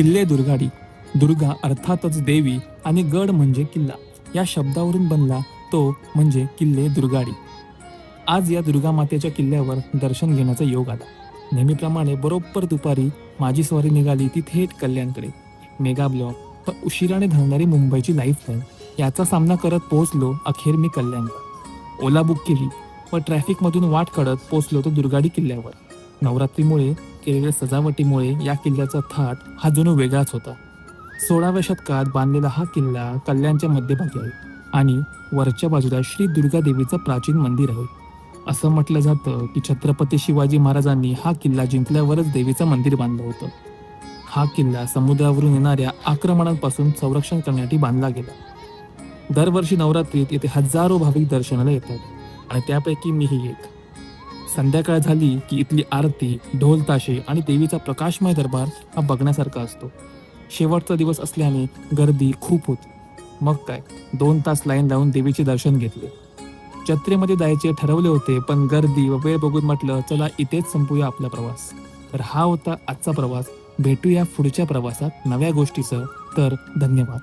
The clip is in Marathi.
किल्ले दुर्गाडी. दुर्गा अर्थातच देवी आणि गड म्हणजे किल्ला. या शब्दावरून बनला तो म्हणजे किल्ले दुर्गाडी. आज या दुर्गा मातेच्या किल्ल्यावर दर्शन घेण्याचा योग आला. नेहमीप्रमाणे बरोबर दुपारी माझी स्वारी निघाली ती थेट कल्याणकडे. मेगा ब्लॉक तर उशिराने धावणारी मुंबईची लाईफ लाईन. याचा सामना करत पोहोचलो अखेर मी कल्याण ओला बुक केली व ट्रॅफिकमधून वाट काढत पोहोचलो तो दुर्गाडी किल्ल्यावर. नवरात्रीमुळे केलेल्या सजावटीमुळे या किल्ल्याचा थाट हा जणू वेगळाच होता. सोळाव्या शतकात बांधलेला हा किल्ला कल्याणच्या मध्यभागी आहे आणि वरच्या बाजूला श्री दुर्गा देवीचं प्राचीन मंदिर आहे. असं म्हटलं जातं की छत्रपती शिवाजी महाराजांनी हा किल्ला जिंकल्यावरच देवीचं मंदिर बांधलं होतं. हा किल्ला समुद्रावरून येणाऱ्या आक्रमणांपासून संरक्षण करण्यासाठी बांधला गेला. दरवर्षी नवरात्रीत येथे हजारो भाविक दर्शनाला येतात आणि त्यापैकी मीही एक. संध्याकाळ झाली की इथली आरती ढोल ताशे आणि देवीचा प्रकाशमय दरबार हा बघण्यासारखा असतो. शेवटचा दिवस असल्याने गर्दी खूप होती. मग काय दोन तास लाईन लावून देवीचे दर्शन घेतले. जत्रेमध्ये जायचे ठरवले होते पण गर्दी व वेळ बघून म्हटलं चला इथेच संपूया आपला प्रवास. तर हा होता आजचा प्रवास. भेटूया पुढच्या प्रवासात नव्या गोष्टीसह. तर धन्यवाद.